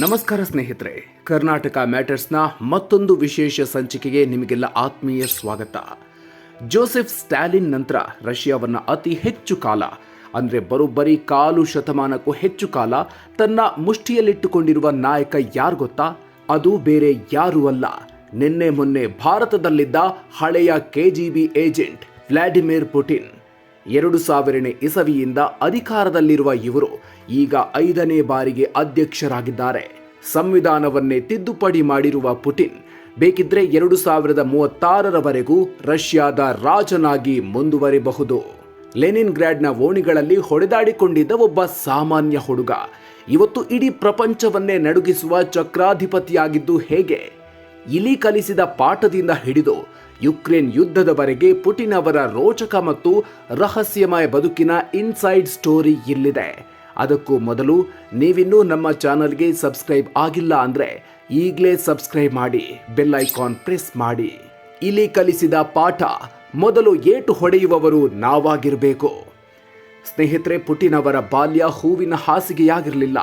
ನಮಸ್ಕಾರ ಸ್ನೇಹಿತರೆ, ಕರ್ನಾಟಕ ಮ್ಯಾಟರ್ಸ್ನ ಮತ್ತೊಂದು ವಿಶೇಷ ಸಂಚಿಕೆಗೆ ನಿಮಗೆಲ್ಲ ಆತ್ಮೀಯ ಸ್ವಾಗತ. ಜೋಸೆಫ್ ಸ್ಟಾಲಿನ್ ನಂತರ ರಷ್ಯಾವನ್ನ ಅತಿ ಹೆಚ್ಚು ಕಾಲ, ಅಂದ್ರೆ ಬರೋಬ್ಬರಿ ಕಾಲು ಶತಮಾನಕ್ಕೂ ಹೆಚ್ಚು ಕಾಲ, ತನ್ನ ಮುಷ್ಟಿಯಲ್ಲಿಟ್ಟುಕೊಂಡಿರುವ ನಾಯಕ ಯಾರು ಗೊತ್ತಾ? ಅದು ಬೇರೆ ಯಾರೂ ಅಲ್ಲ. ನಿನ್ನೆ ಮೊನ್ನೆ ಭಾರತದಲ್ಲಿದ್ದ ಹಳೆಯ ಕೆಜಿಬಿ ಏಜೆಂಟ್ ವ್ಲಾಡಿಮಿರ್ ಪುಟಿನ್. ಎರಡು ಸಾವಿರನೇ ಇಸವಿಯಿಂದ ಅಧಿಕಾರದಲ್ಲಿರುವ ಇವರು ಈಗ ಐದನೇ ಬಾರಿಗೆ ಅಧ್ಯಕ್ಷರಾಗಿದ್ದಾರೆ. ಸಂವಿಧಾನವನ್ನೇ ತಿದ್ದುಪಡಿ ಮಾಡಿರುವ ಪುಟಿನ್, ಬೇಕಿದ್ರೆ ಎರಡು ಸಾವಿರದ ಮೂವತ್ತಾರರವರೆಗೂ ರಷ್ಯಾದ ರಾಜನಾಗಿ ಮುಂದುವರಿಬಹುದು. ಲೆನಿನ್ ಗ್ರಾಡ್ನ ಓಣಿಗಳಲ್ಲಿ ಹೊಡೆದಾಡಿಕೊಂಡಿದ್ದ ಒಬ್ಬ ಸಾಮಾನ್ಯ ಹುಡುಗ, ಇವತ್ತು ಇಡೀ ಪ್ರಪಂಚವನ್ನೇ ನಡುಗಿಸುವ ಚಕ್ರಾಧಿಪತಿಯಾಗಿದ್ದು ಹೇಗೆ? ಇಲಿ ಕಲಿಸಿದ ಪಾಠದಿಂದ ಹಿಡಿದು ಯುಕ್ರೇನ್ ಯುದ್ಧದವರೆಗೆ ಪುಟಿನ್ ಅವರ ರೋಚಕ ಮತ್ತು ರಹಸ್ಯಮಯ ಬದುಕಿನ ಇನ್ಸೈಡ್ ಸ್ಟೋರಿ ಇಲ್ಲಿದೆ. ಅದಕ್ಕೂ ಮೊದಲು ನೀವಿನ್ನೂ ನಮ್ಮ ಚಾನಲ್ಗೆ ಸಬ್ಸ್ಕ್ರೈಬ್ ಆಗಿಲ್ಲ ಅಂದ್ರೆ ಈಗಲೇ ಸಬ್ಸ್ಕ್ರೈಬ್ ಮಾಡಿ, ಬೆಲ್ ಐಕಾನ್ ಪ್ರೆಸ್ ಮಾಡಿ. ಇಲ್ಲಿ ಕಲಿಸಿದ ಪಾಠ ಮೊದಲು ಏಟು ಹೊಡೆಯುವವರು ನಾವಾಗಿರಬೇಕು. ಸ್ನೇಹಿತರೆ, ಪುಟಿನ್ ಅವರ ಬಾಲ್ಯ ಹೂವಿನ ಹಾಸಿಗೆಯಾಗಿರಲಿಲ್ಲ.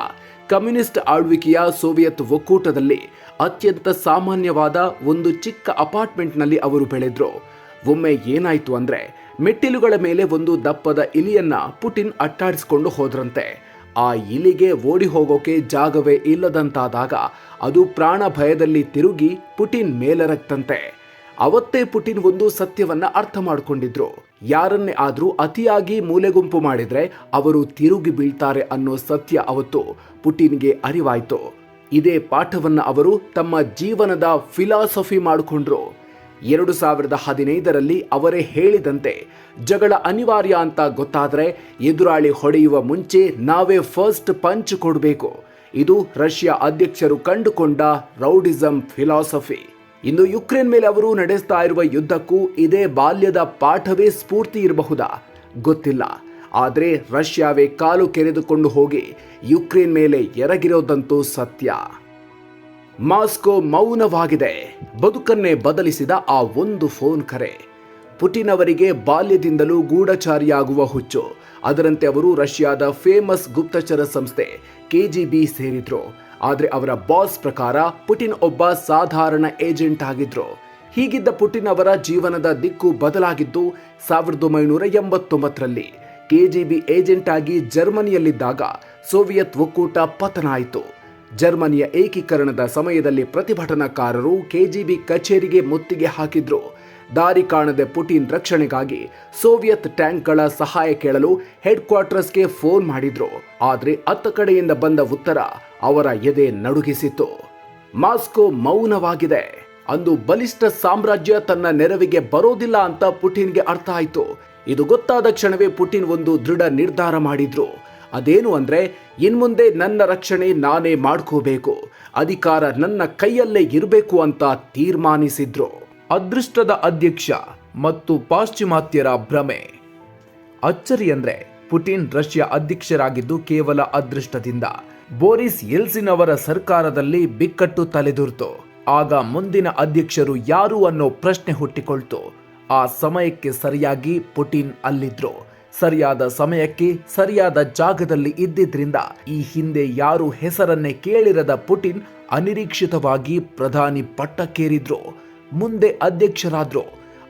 ಕಮ್ಯುನಿಸ್ಟ್ ಆಳ್ವಿಕೆಯ ಸೋವಿಯತ್ ಒಕ್ಕೂಟದಲ್ಲಿ ಅತ್ಯಂತ ಸಾಮಾನ್ಯವಾದ ಒಂದು ಚಿಕ್ಕ ಅಪಾರ್ಟ್ಮೆಂಟ್ನಲ್ಲಿ ಅವರು ಬೆಳೆದ್ರು. ಒಮ್ಮೆ ಏನಾಯ್ತು ಅಂದ್ರೆ, ಮೆಟ್ಟಿಲುಗಳ ಮೇಲೆ ಒಂದು ದಪ್ಪದ ಇಲಿಯನ್ನ ಪುಟಿನ್ ಅಟ್ಟಾಡಿಸ್ಕೊಂಡು ಹೋದ್ರಂತೆ. ಆ ಇಲಿಗೆ ಓಡಿ ಹೋಗೋಕೆ ಜಾಗವೇ ಇಲ್ಲದಂತಾದಾಗ ಅದು ಪ್ರಾಣ ಭಯದಲ್ಲಿ ತಿರುಗಿ ಪುಟಿನ್ ಮೇಲೆರಕ್ತಂತೆ. ಅವತ್ತೇ ಪುಟಿನ್ ಒಂದು ಸತ್ಯವನ್ನ ಅರ್ಥ ಮಾಡಿಕೊಂಡಿದ್ರು. ಯಾರನ್ನೇ ಆದರೂ ಅತಿಯಾಗಿ ಮೂಲೆಗುಂಪು ಮಾಡಿದರೆ ಅವರು ತಿರುಗಿ ಬೀಳ್ತಾರೆ ಅನ್ನೋ ಸತ್ಯ ಅವತ್ತು ಪುಟಿನ್ಗೆ ಅರಿವಾಯಿತು. ಇದೇ ಪಾಠವನ್ನು ಅವರು ತಮ್ಮ ಜೀವನದ ಫಿಲಾಸಫಿ ಮಾಡಿಕೊಂಡ್ರು. ಎರಡು ಸಾವಿರದ ಹದಿನೈದರಲ್ಲಿ ಅವರೇ ಹೇಳಿದಂತೆ, ಜಗಳ ಅನಿವಾರ್ಯ ಅಂತ ಗೊತ್ತಾದರೆ ಎದುರಾಳಿ ಹೊಡೆಯುವ ಮುಂಚೆ ನಾವೇ ಫಸ್ಟ್ ಪಂಚ್ ಕೊಡಬೇಕು. ಇದು ರಷ್ಯಾ ಅಧ್ಯಕ್ಷರು ಕಂಡುಕೊಂಡ ರೌಡಿಸಂ ಫಿಲಾಸಫಿ. ಇನ್ನು ಯುಕ್ರೇನ್ ಮೇಲೆ ಅವರು ನಡೆಸ್ತಾ ಇರುವ ಯುದ್ಧಕ್ಕೂ ಇದೇ ಬಾಲ್ಯದ ಪಾಠವೇ ಸ್ಫೂರ್ತಿ ಇರಬಹುದಾ? ಗೊತ್ತಿಲ್ಲ. ಆದರೆ ರಷ್ಯಾವೇ ಕಾಲು ಕೆರೆದುಕೊಂಡು ಹೋಗಿ ಯುಕ್ರೇನ್ ಮೇಲೆ ಎರಗಿರೋದಂತೂ ಸತ್ಯ. ಮಾಸ್ಕೋ ಮೌನವಾಗಿದೆ. ಬದುಕನ್ನೇ ಬದಲಿಸಿದ ಆ ಒಂದು ಫೋನ್ ಕರೆ. ಪುಟಿನ್ ಅವರಿಗೆ ಬಾಲ್ಯದಿಂದಲೂ ಗೂಢಚಾರಿಯಾಗುವ ಹುಚ್ಚು. ಅದರಂತೆ ಅವರು ರಷ್ಯಾದ ಫೇಮಸ್ ಗುಪ್ತಚರ ಸಂಸ್ಥೆ ಕೆಜಿಬಿ ಸೇರಿದ್ರು. ಆದರೆ ಅವರ ಬಾಸ್ ಪ್ರಕಾರ ಪುಟಿನ್ ಒಬ್ಬ ಸಾಧಾರಣ ಏಜೆಂಟ್ ಆಗಿದ್ರು. ಹೀಗಿದ್ದ ಪುಟಿನ್ ಅವರ ಜೀವನದ ದಿಕ್ಕು ಬದಲಾಗಿದ್ದು ಸಾವಿರದ ಒಂಬೈನೂರ ಎಂಬತ್ತೊಂಬತ್ತರಲ್ಲಿ ಕೆಜಿಬಿ ಏಜೆಂಟ್ ಆಗಿ ಜರ್ಮನಿಯಲ್ಲಿದ್ದಾಗ ಸೋವಿಯತ್ ಒಕ್ಕೂಟ ಪತನ ಆಯಿತು ಜರ್ಮನಿಯ ಏಕೀಕರಣದ ಸಮಯದಲ್ಲಿ ಪ್ರತಿಭಟನಾಕಾರರು ಕೆಜಿಬಿ ಕಚೇರಿಗೆ ಮುತ್ತಿಗೆ ಹಾಕಿದ್ರು. ದಾರಿ ಕಾಣದೆ ಪುಟಿನ್ ರಕ್ಷಣೆಗಾಗಿ ಸೋವಿಯತ್ ಟ್ಯಾಂಕ್ಗಳ ಸಹಾಯ ಕೇಳಲು ಹೆಡ್ ಕ್ವಾರ್ಟರ್ಸ್ಗೆ ಫೋನ್ ಮಾಡಿದ್ರು. ಆದರೆ ಅತ್ತ ಕಡೆಯಿಂದ ಬಂದ ಉತ್ತರ ಅವರ ಎದೆ ನಡುಗಿಸಿತು. ಮಾಸ್ಕೋ ಮೌನವಾಗಿದೆ. ಅಂದು ಬಲಿಷ್ಠ ಸಾಮ್ರಾಜ್ಯ ತನ್ನ ನೆರವಿಗೆ ಬರೋದಿಲ್ಲ ಅಂತ ಪುಟಿನ್ಗೆ ಅರ್ಥ ಆಯಿತು. ಇದು ಗೊತ್ತಾದ ಕ್ಷಣವೇ ಪುಟಿನ್ ಒಂದು ದೃಢ ನಿರ್ಧಾರ ಮಾಡಿದ್ರು. ಅದೇನು ಅಂದ್ರೆ, ಇನ್ಮುಂದೆ ನನ್ನ ರಕ್ಷಣೆ ನಾನೇ ಮಾಡ್ಕೋಬೇಕು. ಅಧಿಕಾರ ನನ್ನ ಕೈಯಲ್ಲೇ ಇರಬೇಕು ಅಂತ ತೀರ್ಮಾನಿಸಿದ್ರು. ಅದೃಷ್ಟದ ಅಧ್ಯಕ್ಷ ಮತ್ತು ಪಾಶ್ಚಿಮಾತ್ಯರ ಭ್ರಮೆ. ಅಚ್ಚರಿ ಅಂದ್ರೆ, ಪುಟಿನ್ ರಷ್ಯಾ ಅಧ್ಯಕ್ಷರಾಗಿದ್ದು ಕೇವಲ ಅದೃಷ್ಟದಿಂದ. ಬೋರಿಸ್ ಎಲ್ಸಿನ್ ಅವರ ಸರ್ಕಾರದಲ್ಲಿ ಬಿಕ್ಕಟ್ಟು ತಲೆದುರ್ತು. ಆಗ ಮುಂದಿನ ಅಧ್ಯಕ್ಷರು ಯಾರು ಅನ್ನೋ ಪ್ರಶ್ನೆ ಹುಟ್ಟಿಕೊಳ್ತು. ಆ ಸಮಯಕ್ಕೆ ಸರಿಯಾಗಿ ಪುಟಿನ್ ಅಲ್ಲಿದ್ರು. ಸರಿಯಾದ ಸಮಯಕ್ಕೆ ಸರಿಯಾದ ಜಾಗದಲ್ಲಿ ಇದ್ದಿದ್ರಿಂದ ಈ ಹಿಂದೆ ಯಾರು ಹೆಸರನ್ನೇ ಕೇಳಿರದ ಪುಟಿನ್ ಅನಿರೀಕ್ಷಿತವಾಗಿ ಪ್ರಧಾನಿ ಪಟ್ಟಕ್ಕೇರಿದ್ರು. ಮುಂದೆ ಅಧ್ಯಕ್ಷರಾದ್ರು.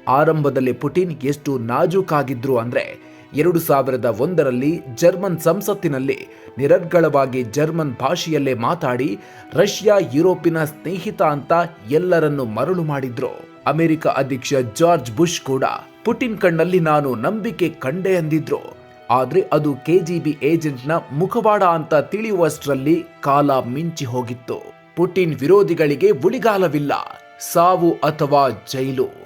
ಆರಂಭದಲ್ಲಿ ಪುಟಿನ್ ಎಷ್ಟು ನಾಜೂಕಾಗಿದ್ರು ಅಂದ್ರೆ ಎರಡು ಸಾವಿರದ ಒಂದರಲ್ಲಿ ಜರ್ಮನ್ ಸಂಸತ್ತಿನಲ್ಲಿ ನಿರರ್ಗಳವಾಗಿ ಜರ್ಮನ್ ಭಾಷೆಯಲ್ಲೇ ಮಾತಾಡಿ ರಷ್ಯಾ, ಯುರೋಪಿನ ಸ್ನೇಹಿತ ಅಂತ ಎಲ್ಲರನ್ನು ಮರಳು ಮಾಡಿದ್ರು. ಅಮೆರಿಕ ಅಧ್ಯಕ್ಷ ಜಾರ್ಜ್ ಬುಷ್ ಕೂಡ ಪುಟಿನ್ ಕಣ್ಣಲ್ಲಿ ನಾನು ನಂಬಿಕೆ ಕಂಡೆ ಅಂದಿದ್ರು. ಆದ್ರೆ ಅದು ಕೆಜಿಬಿ ಏಜೆಂಟ್ನ ಮುಖವಾಡ ಅಂತ ತಿಳಿಯುವಷ್ಟರಲ್ಲಿ ಕಾಲ ಮಿಂಚಿ ಹೋಗಿತ್ತು. ಪುಟಿನ್ ವಿರೋಧಿಗಳಿಗೆ ಉಳಿಗಾಲವಿಲ್ಲ. ಸಾವು ಅಥವಾ ಜೈಲು.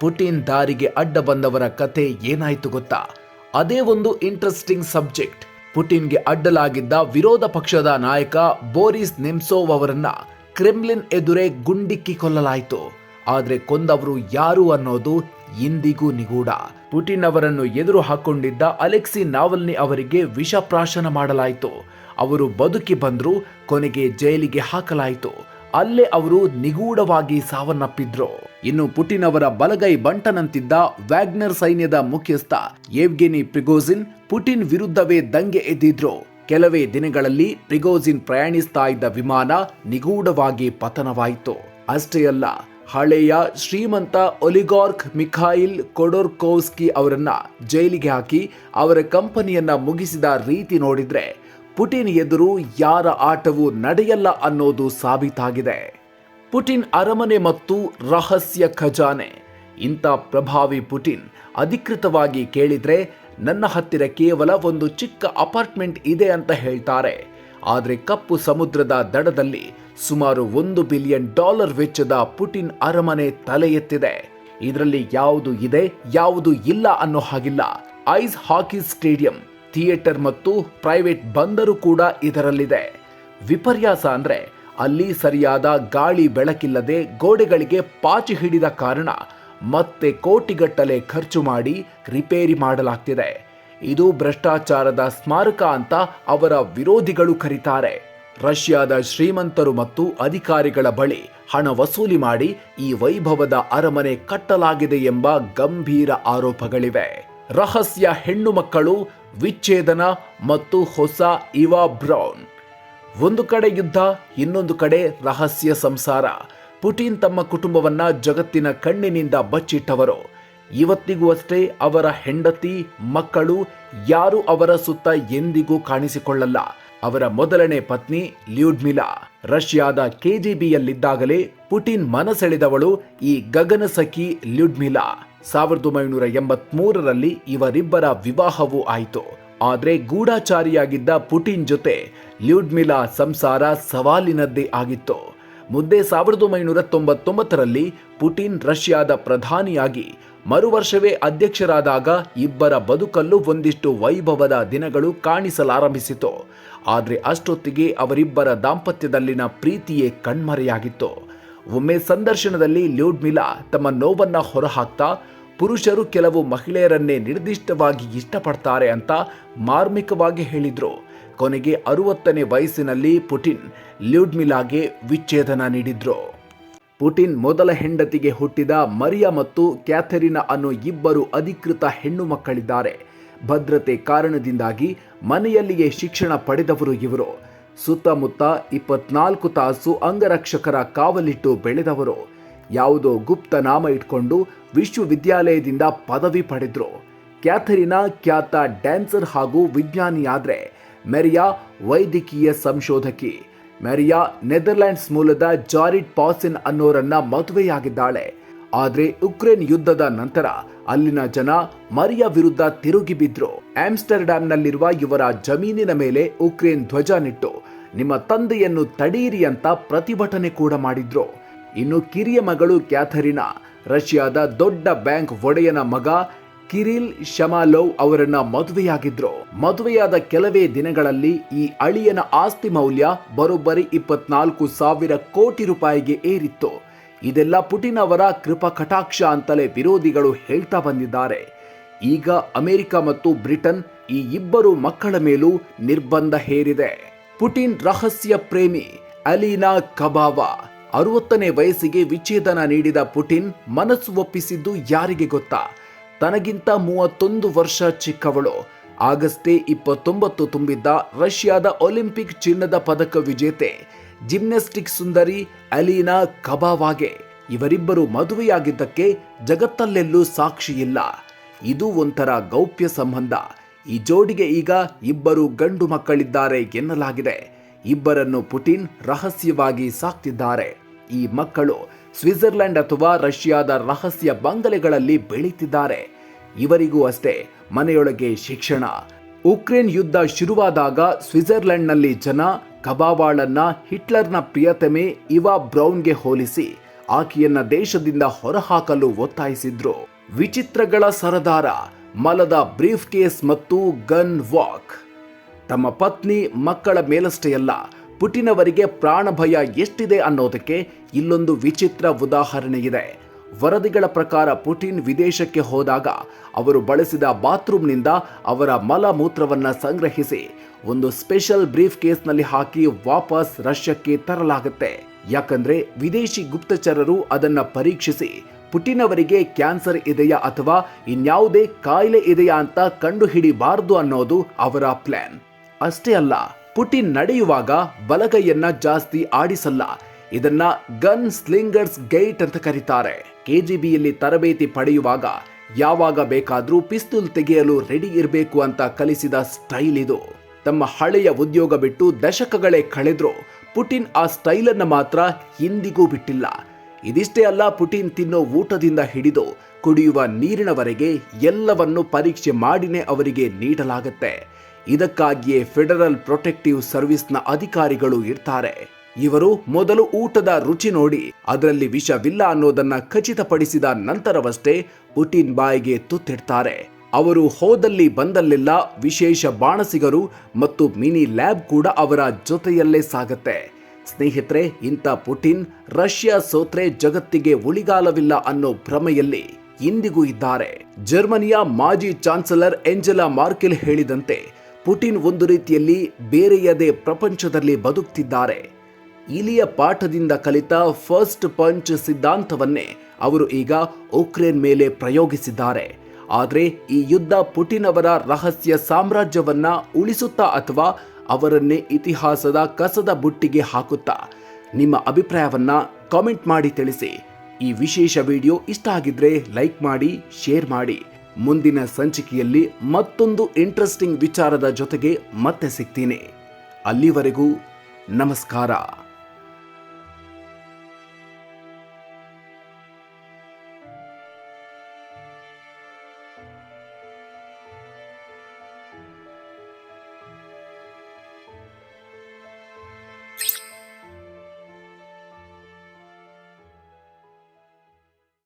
ಪುಟಿನ್ ದಾರಿಗೆ ಅಡ್ಡ ಬಂದವರ ಕತೆ ಏನಾಯ್ತು ಗೊತ್ತಾ? ಅದೇ ಒಂದು ಇಂಟ್ರೆಸ್ಟಿಂಗ್ ಸಬ್ಜೆಕ್ಟ್ ಪುಟಿನ್ಗೆ ಅಡ್ಡಲಾಗಿದ್ದ ವಿರೋಧ ಪಕ್ಷದ ನಾಯಕ ಬೋರಿಸ್ ನೆಮ್ಸೋವ್ ಅವರನ್ನ ಕ್ರೆಮ್ಲಿನ್ ಎದುರೇ ಗುಂಡಿಕ್ಕಿ ಕೊಲ್ಲಲಾಯಿತು. ಆದ್ರೆ ಕೊಂದವರು ಯಾರು ಅನ್ನೋದು ಇಂದಿಗೂ ನಿಗೂಢ. ಪುಟಿನ್ ಅವರನ್ನು ಎದುರು ಹಾಕೊಂಡಿದ್ದ ಅಲೆಕ್ಸಿ ನಾವಲ್ನಿ ಅವರಿಗೆ ವಿಷಪ್ರಾಶನ ಮಾಡಲಾಯಿತು. ಅವರು ಬದುಕಿ ಬಂದ್ರು, ಕೊನೆಗೆ ಜೈಲಿಗೆ ಹಾಕಲಾಯಿತು. ಅಲ್ಲೇ ಅವರು ನಿಗೂಢವಾಗಿ ಸಾವನ್ನಪ್ಪಿದ್ರು. ಇನ್ನು ಪುಟಿನ್ ಅವರ ಬಲಗೈ ಬಂಟನಂತಿದ್ದ ವ್ಯಾಗ್ನರ್ ಸೈನ್ಯದ ಮುಖ್ಯಸ್ಥ ಏವ್ಗೆನಿ ಪ್ರಿಗೋಜಿನ್ ಪುಟಿನ್ ವಿರುದ್ಧವೇ ದಂಗೆ ಎದ್ದಿದ್ರು. ಕೆಲವೇ ದಿನಗಳಲ್ಲಿ ಪ್ರಿಗೋಜಿನ್ ಪ್ರಯಾಣಿಸ್ತಾ ಇದ್ದ ವಿಮಾನ ನಿಗೂಢವಾಗಿ ಪತನವಾಯಿತು. ಅಷ್ಟೇ ಅಲ್ಲ, ಹಳೆಯ ಶ್ರೀಮಂತ ಒಲಿಗಾರ್ಕ್ ಮಿಖಾಯಿಲ್ ಕೊಡೋರ್ಕೋಸ್ಕಿ ಅವರನ್ನ ಜೈಲಿಗೆ ಹಾಕಿ ಅವರ ಕಂಪನಿಯನ್ನ ಮುಗಿಸಿದ ರೀತಿ ನೋಡಿದ್ರೆ ಪುಟಿನ್ ಎದುರು ಯಾರ ಆಟವೂ ನಡೆಯಲ್ಲ ಅನ್ನೋದು ಸಾಬೀತಾಗಿದೆ. ಪುಟಿನ್ ಅರಮನೆ ಮತ್ತು ರಹಸ್ಯ ಖಜಾನೆ. ಇಂಥ ಪ್ರಭಾವಿ ಪುಟಿನ್ ಅಧಿಕೃತವಾಗಿ ಕೇಳಿದ್ರೆ ನನ್ನ ಹತ್ತಿರ ಕೇವಲ ಒಂದು ಚಿಕ್ಕ ಅಪಾರ್ಟ್ಮೆಂಟ್ ಇದೆ ಅಂತ ಹೇಳ್ತಾರೆ. ಆದರೆ ಕಪ್ಪು ಸಮುದ್ರದ ದಡದಲ್ಲಿ ಸುಮಾರು ಒಂದು ಬಿಲಿಯನ್ ಡಾಲರ್ ವೆಚ್ಚದ ಪುಟಿನ್ ಅರಮನೆ ತಲೆ ಎತ್ತಿದೆ. ಇದರಲ್ಲಿ ಯಾವುದು ಇದೆ, ಯಾವುದು ಇಲ್ಲ ಅನ್ನೋ ಹಾಗಿಲ್ಲ. ಐಸ್ ಹಾಕಿ ಸ್ಟೇಡಿಯಂ ಥಿಯೇಟರ್ ಮತ್ತು ಪ್ರೈವೇಟ್ ಬಂದರು ಕೂಡ ಇದರಲ್ಲಿದೆ. ವಿಪರ್ಯಾಸ ಅಂದ್ರೆ ಅಲ್ಲಿ ಸರಿಯಾದ ಗಾಳಿ ಬೆಳಕಿಲ್ಲದೆ ಗೋಡೆಗಳಿಗೆ ಪಾಚಿ ಹಿಡಿದ ಕಾರಣ ಮತ್ತೆ ಕೋಟಿಗಟ್ಟಲೆ ಖರ್ಚು ಮಾಡಿ ರಿಪೇರಿ ಮಾಡಲಾಗ್ತಿದೆ. ಇದು ಭ್ರಷ್ಟಾಚಾರದ ಸ್ಮಾರಕ ಅಂತ ಅವರ ವಿರೋಧಿಗಳು ಕರೀತಾರೆ. ರಷ್ಯಾದ ಶ್ರೀಮಂತರು ಮತ್ತು ಅಧಿಕಾರಿಗಳ ಬಳಿ ಹಣ ವಸೂಲಿ ಮಾಡಿ ಈ ವೈಭವದ ಅರಮನೆ ಕಟ್ಟಲಾಗಿದೆ ಎಂಬ ಗಂಭೀರ ಆರೋಪಗಳಿವೆ. ರಹಸ್ಯ ಹೆಣ್ಣು ಮಕ್ಕಳು ವಿಚ್ಛೇದನ ಮತ್ತು ಹೊಸ ಇವಾ ಬ್ರೌನ್. ಒಂದು ಕಡೆ ಯುದ್ಧ, ಇನ್ನೊಂದು ಕಡೆ ರಹಸ್ಯ ಸಂಸಾರ. ಪುಟಿನ್ ತಮ್ಮ ಕುಟುಂಬವನ್ನ ಜಗತ್ತಿನ ಕಣ್ಣಿನಿಂದ ಬಚ್ಚಿಟ್ಟವರು. ಇವತ್ತಿಗೂ ಅಷ್ಟೇ ಅವರ ಹೆಂಡತಿ, ಮಕ್ಕಳು, ಯಾರು ಅವರ ಸುತ್ತ ಎಂದಿಗೂ ಕಾಣಿಸಿಕೊಳ್ಳಲ್ಲ. ಅವರ ಮೊದಲನೇ ಪತ್ನಿ ಲ್ಯೂಡ್ಮಿಲಾ. ರಷ್ಯಾದ ಕೆಜಿಬಿಯಲ್ಲಿದ್ದಾಗಲೇ ಪುಟಿನ್ ಮನಸೆಳೆದವಳು ಈ ಗಗನಸಖಿ ಲ್ಯುಡ್ಮಿಲಾ. ಸಾವಿರದ ಒಂಬೈನೂರ ಎಂಬತ್ಮೂರರಲ್ಲಿ ಇವರಿಬ್ಬರ ವಿವಾಹವೂ ಆಯಿತು. ಆದರೆ ಗೂಢಾಚಾರಿಯಾಗಿದ್ದ ಪುಟಿನ್ ಜೊತೆ ಲ್ಯೂಡ್ಮಿಲಾ ಸಂಸಾರ ಸವಾಲಿನದ್ದೇ ಆಗಿತ್ತು. ಮುದ್ದೆ ಸಾವಿರದ ಒಂಬೈನೂರ ತೊಂಬತ್ತೊಂಬತ್ತರಲ್ಲಿ ಪುಟಿನ್ ರಷ್ಯಾದ ಪ್ರಧಾನಿಯಾಗಿ ಮರು ವರ್ಷವೇ ಅಧ್ಯಕ್ಷರಾದಾಗ ಇಬ್ಬರ ಬದುಕಲ್ಲೂ ಒಂದಿಷ್ಟು ವೈಭವದ ದಿನಗಳು ಕಾಣಿಸಲಾರಂಭಿಸಿತು. ಆದರೆ ಅಷ್ಟೊತ್ತಿಗೆ ಅವರಿಬ್ಬರ ದಾಂಪತ್ಯದಲ್ಲಿನ ಪ್ರೀತಿಯೇ ಕಣ್ಮರೆಯಾಗಿತ್ತು. ಒಮ್ಮೆ ಸಂದರ್ಶನದಲ್ಲಿ ಲ್ಯೂಡ್ಮಿಲಾ ತಮ್ಮ ನೋವನ್ನ ಹೊರಹಾಕ್ತಾ ಪುರುಷರು ಕೆಲವು ಮಹಿಳೆಯರನ್ನೇ ನಿರ್ದಿಷ್ಟವಾಗಿ ಇಷ್ಟಪಡ್ತಾರೆ ಅಂತ ಮಾರ್ಮಿಕವಾಗಿ ಹೇಳಿದ್ರು. ಕೊನೆಗೆ ಅರುವತ್ತನೇ ವಯಸ್ಸಿನಲ್ಲಿ ಪುಟಿನ್ ಲ್ಯೂಡ್ಮಿಲಾಗೆ ವಿಚ್ಛೇದನ ನೀಡಿದ್ರು. ಪುಟಿನ್ ಮೊದಲ ಹೆಂಡತಿಗೆ ಹುಟ್ಟಿದ ಮರಿಯಾ ಮತ್ತು ಕ್ಯಾಥರಿನಾ ಅನ್ನೋ ಇಬ್ಬರು ಅಧಿಕೃತ ಹೆಣ್ಣು ಮಕ್ಕಳಿದ್ದಾರೆ. ಭದ್ರತೆ ಕಾರಣದಿಂದಾಗಿ ಮನೆಯಲ್ಲಿಯೇ ಶಿಕ್ಷಣ ಪಡೆದವರು ಇವರು. ಸುತ್ತಮುತ್ತ ಇಪ್ಪತ್ನಾಲ್ಕು ತಾಸು ಅಂಗರಕ್ಷಕರ ಕಾವಲಿಟ್ಟು ಬೆಳೆದವರು. ಯಾವುದೋ ಗುಪ್ತ ನಾಮ ಇಟ್ಕೊಂಡು ವಿಶ್ವವಿದ್ಯಾಲಯದಿಂದ ಪದವಿ ಪಡೆದ್ರು. ಕ್ಯಾಥರಿನಾ ಖ್ಯಾತ ಡ್ಯಾನ್ಸರ್ ಹಾಗೂ ವಿಜ್ಞಾನಿಯಾದರೆ ಮೆರಿಯಾ ವೈದ್ಯಕೀಯ ಸಂಶೋಧಕಿ. ಮೆರಿಯಾ ನೆದರ್ಲ್ಯಾಂಡ್ಸ್ ಮೂಲದ ಜಾರಿಡ್ ಪಾಸಿನ್ ಅನ್ನೋರನ್ನ ಮದುವೆಯಾಗಿದ್ದಾಳೆ. ಆದರೆ ಉಕ್ರೇನ್ ಯುದ್ಧದ ನಂತರ ಅಲ್ಲಿನ ಜನ ಮರಿಯಾ ವಿರುದ್ಧ ತಿರುಗಿ ಬಿದ್ರು. ಆಮ್ಸ್ಟರ್ಡ್ಯಾಮ್ನಲ್ಲಿರುವ ಇವರ ಜಮೀನಿನ ಮೇಲೆ ಉಕ್ರೇನ್ ಧ್ವಜ ನಿಟ್ಟು, ನಿಮ್ಮ ತಂದೆಯನ್ನು ತಡೆಯಿರಿ ಅಂತ ಪ್ರತಿಭಟನೆ ಕೂಡ ಮಾಡಿದ್ರು. ಇನ್ನು ಕಿರಿಯ ಮಗಳು ಕ್ಯಾಥರಿನಾ ರಷ್ಯಾದ ದೊಡ್ಡ ಬ್ಯಾಂಕ್ ಒಡೆಯನ ಮಗ ಕಿರಿಲ್ ಶಮಾಲೋವ್ ಅವರನ್ನ ಮದುವೆಯಾಗಿದ್ರು. ಮದುವೆಯಾದ ಕೆಲವೇ ದಿನಗಳಲ್ಲಿ ಈ ಅಳಿಯನ ಆಸ್ತಿ ಮೌಲ್ಯ ಬರೋಬ್ಬರಿ ಇಪ್ಪತ್ನಾಲ್ಕು ಸಾವಿರ ಕೋಟಿ ರೂಪಾಯಿಗೆ ಏರಿತ್ತು. ಇದೆಲ್ಲ ಪುಟಿನ್ ಅವರ ಕೃಪಾ ಕಟಾಕ್ಷ ಅಂತಲೇ ವಿರೋಧಿಗಳು ಹೇಳ್ತಾ ಬಂದಿದ್ದಾರೆ. ಈಗ ಅಮೆರಿಕ ಮತ್ತು ಬ್ರಿಟನ್ ಈ ಇಬ್ಬರು ಮಕ್ಕಳ ಮೇಲೂ ನಿರ್ಬಂಧ ಹೇರಿದೆ. ಪುಟಿನ್ ರಹಸ್ಯ ಪ್ರೇಮಿ ಅಲೀನಾ ಕಬಾವಾ ಅರವತ್ತನೇ ವಯಸ್ಸಿಗೆ ವಿಚ್ಛೇದನ ನೀಡಿದ ಪುಟಿನ್ ಮನಸ್ಸು ಒಪ್ಪಿಸಿದ್ದು ಯಾರಿಗೆ ಗೊತ್ತಾ? ತನಗಿಂತ ಮೂವತ್ತೊಂದು ವರ್ಷ ಚಿಕ್ಕವಳು. ಆಗಸ್ಟೇ ಇಪ್ಪತ್ತೊಂಬತ್ತು ತುಂಬಿದ್ದ ರಷ್ಯಾದ ಒಲಿಂಪಿಕ್ ಚಿನ್ನದ ಪದಕ ವಿಜೇತೆ, ಜಿಮ್ನಾಸ್ಟಿಕ್ ಸುಂದರಿ ಅಲೀನಾ ಕಬಾವಾಗೆ. ಇವರಿಬ್ಬರು ಮದುವೆಯಾಗಿದ್ದಕ್ಕೆ ಜಗತ್ತಲ್ಲೆಲ್ಲೂ ಸಾಕ್ಷಿಯಿಲ್ಲ. ಇದು ಒಂಥರ ಗೌಪ್ಯ ಸಂಬಂಧ. ಈ ಜೋಡಿಗೆ ಈಗ ಇಬ್ಬರು ಗಂಡು ಮಕ್ಕಳಿದ್ದಾರೆ ಎನ್ನಲಾಗಿದೆ. ಇಬ್ಬರನ್ನು ಪುಟಿನ್ ರಹಸ್ಯವಾಗಿ ಸಾಕ್ತಿದ್ದಾರೆ. ಈ ಮಕ್ಕಳು ಸ್ವಿಟ್ಜರ್ಲೆಂಡ್ ಅಥವಾ ರಷ್ಯಾದ ರಹಸ್ಯ ಬಂಗಲೆಗಳಲ್ಲಿ ಬೆಳೀತಿದ್ದಾರೆ. ಇವರಿಗೂ ಅಷ್ಟೇ ಮನೆಯೊಳಗೆ ಶಿಕ್ಷಣ. ಉಕ್ರೇನ್ ಯುದ್ಧ ಶುರುವಾದಾಗ ಸ್ವಿಟ್ಜರ್ಲೆಂಡ್ನಲ್ಲಿ ಜನ ಕಬಾವಾಳನ್ನ ಹಿಟ್ಲರ್ನ ಪ್ರಿಯತಮೆ ಇವಾ ಬ್ರೌನ್ಗೆ ಹೋಲಿಸಿ ಆಕೆಯನ್ನ ದೇಶದಿಂದ ಹೊರಹಾಕಲು ಒತ್ತಾಯಿಸಿದ್ರು. ವಿಚಿತ್ರಗಳ ಸರದಾರ, ಮಲದ ಬ್ರೀಫ್ ಕೇಸ್ ಮತ್ತು ಗನ್ ವಾಕ್. ತಮ್ಮ ಪತ್ನಿ ಮಕ್ಕಳ ಮೇಲಷ್ಟೇ ಅಲ್ಲ ಪುಟಿನ್ ಅವರಿಗೆ ಪ್ರಾಣ ಭಯ ಎಷ್ಟಿದೆ ಅನ್ನೋದಕ್ಕೆ ಇಲ್ಲೊಂದು ವಿಚಿತ್ರ ಉದಾಹರಣೆ ಇದೆ. ವರದಿಗಳ ಪ್ರಕಾರ ಪುಟಿನ್ ವಿದೇಶಕ್ಕೆ ಹೋದಾಗ ಅವರು ಬಳಸಿದ ಬಾತ್ರೂಮ್ನಿಂದ ಅವರ ಮಲ ಮೂತ್ರವನ್ನ ಸಂಗ್ರಹಿಸಿ ಒಂದು ಸ್ಪೆಷಲ್ ಬ್ರೀಫ್ ಕೇಸ್ನಲ್ಲಿ ಹಾಕಿ ವಾಪಸ್ ರಷ್ಯಕ್ಕೆ ತರಲಾಗುತ್ತೆ. ಯಾಕಂದ್ರೆ ವಿದೇಶಿ ಗುಪ್ತಚರರು ಅದನ್ನ ಪರೀಕ್ಷಿಸಿ ಪುಟಿನ್ ಅವರಿಗೆ ಕ್ಯಾನ್ಸರ್ ಇದೆಯಾ ಅಥವಾ ಇನ್ಯಾವುದೇ ಕಾಯಿಲೆ ಇದೆಯಾ ಅಂತ ಕಂಡುಹಿಡಿಬಾರದು ಅನ್ನೋದು ಅವರ ಪ್ಲಾನ್. ಅಷ್ಟೇ ಅಲ್ಲ ಪುಟಿನ್ ನಡೆಯುವಾಗ ಬಲಗೈಯನ್ನ ಜಾಸ್ತಿ ಆಡಿಸಲ್ಲ. ಇದನ್ನ ಗನ್ ಸ್ಲಿಂಗರ್ಸ್ ಗೈಟ್ ಅಂತ ಕರೀತಾರೆ. ಕೆಜಿಬಿಯಲ್ಲಿ ತರಬೇತಿ ಪಡೆಯುವಾಗ ಯಾವಾಗ ಬೇಕಾದರೂ ಪಿಸ್ತೂಲ್ ತೆಗೆಯಲು ರೆಡಿ ಇರಬೇಕು ಅಂತ ಕಲಿಸಿದ ಸ್ಟೈಲ್ ಇದು. ತಮ್ಮ ಹಳೆಯ ಉದ್ಯೋಗ ಬಿಟ್ಟು ದಶಕಗಳೇ ಕಳೆದ್ರು ಪುಟಿನ್ ಆ ಸ್ಟೈಲನ್ನು ಮಾತ್ರ ಹಿಂದಿಗೂ ಬಿಟ್ಟಿಲ್ಲ. ಇದಿಷ್ಟೇ ಅಲ್ಲ, ಪುಟಿನ್ ತಿನ್ನೋ ಊಟದಿಂದ ಹಿಡಿದು ಕುಡಿಯುವ ನೀರಿನವರೆಗೆ ಎಲ್ಲವನ್ನು ಪರೀಕ್ಷೆ ಮಾಡಿನೇ ಅವರಿಗೆ ನೀಡಲಾಗುತ್ತೆ. ಇದಕ್ಕಾಗಿಯೇ ಫೆಡರಲ್ ಪ್ರೊಟೆಕ್ಟಿವ್ ಸರ್ವಿಸ್ನ ಅಧಿಕಾರಿಗಳು ಇರ್ತಾರೆ. ಇವರು ಮೊದಲು ಊಟದ ರುಚಿ ನೋಡಿ, ಅದರಲ್ಲಿ ವಿಷವಿಲ್ಲ ಅನ್ನೋದನ್ನ ಖಚಿತಪಡಿಸಿದ ನಂತರವಷ್ಟೇ ಪುಟಿನ್ ಬಾಯಿಗೆ ತುತ್ತಿಡ್ತಾರೆ. ಅವರು ಹೋದಲ್ಲಿ ಬಂದಲ್ಲೆಲ್ಲ, ವಿಶೇಷ ಬಾಣಸಿಗರು ಮತ್ತು ಮಿನಿ ಲ್ಯಾಬ್ ಕೂಡ ಅವರ ಜೊತೆಯಲ್ಲೇ ಸಾಗತ್ತೆ. ಸ್ನೇಹಿತರೆ, ಇಂಥ ಪುಟಿನ್ ರಷ್ಯಾ ಸೋತ್ರೆ ಜಗತ್ತಿಗೆ ಉಳಿಗಾಲವಿಲ್ಲ ಅನ್ನೋ ಭ್ರಮೆಯಲ್ಲಿ ಇಂದಿಗೂ ಇದ್ದಾರೆ. ಜರ್ಮನಿಯ ಮಾಜಿ ಚಾನ್ಸಲರ್ ಎಂಜೆಲಾ ಮಾರ್ಕೆಲ್ ಹೇಳಿದಂತೆ ಪುಟಿನ್ ಒಂದು ರೀತಿಯಲ್ಲಿ ಬೇರೆಯದೇ ಪ್ರಪಂಚದಲ್ಲಿ ಬದುಕ್ತಿದ್ದಾರೆ. ಇಲಿಯ ಪಾಠದಿಂದ ಕಲಿತ ಫಸ್ಟ್ ಪಂಚ್ ಸಿದ್ಧಾಂತವನ್ನೇ ಅವರು ಈಗ ಉಕ್ರೇನ್ ಮೇಲೆ ಪ್ರಯೋಗಿಸಿದ್ದಾರೆ. ಆದರೆ ಈ ಯುದ್ಧ ಪುಟಿನ್ ಅವರ ರಹಸ್ಯ ಸಾಮ್ರಾಜ್ಯವನ್ನ ಉಳಿಸುತ್ತಾ ಅಥವಾ ಅವರನ್ನೇ ಇತಿಹಾಸದ ಕಸದ ಬುಟ್ಟಿಗೆ ಹಾಕುತ್ತಾ? ನಿಮ್ಮ ಅಭಿಪ್ರಾಯವನ್ನ ಕಾಮೆಂಟ್ ಮಾಡಿ ತಿಳಿಸಿ. ಈ ವಿಶೇಷ ವಿಡಿಯೋ ಇಷ್ಟ ಆಗಿದ್ರೆ ಲೈಕ್ ಮಾಡಿ, ಶೇರ್ ಮಾಡಿ. ಮುಂದಿನ ಸಂಚಿಕೆಯಲ್ಲಿ ಮತ್ತೊಂದು ಇಂಟ್ರೆಸ್ಟಿಂಗ್ ವಿಚಾರದ ಜೊತೆಗೆ ಮತ್ತೆ ಸಿಗ್ತೀನಿ. ಅಲ್ಲಿವರೆಗೂ ನಮಸ್ಕಾರ.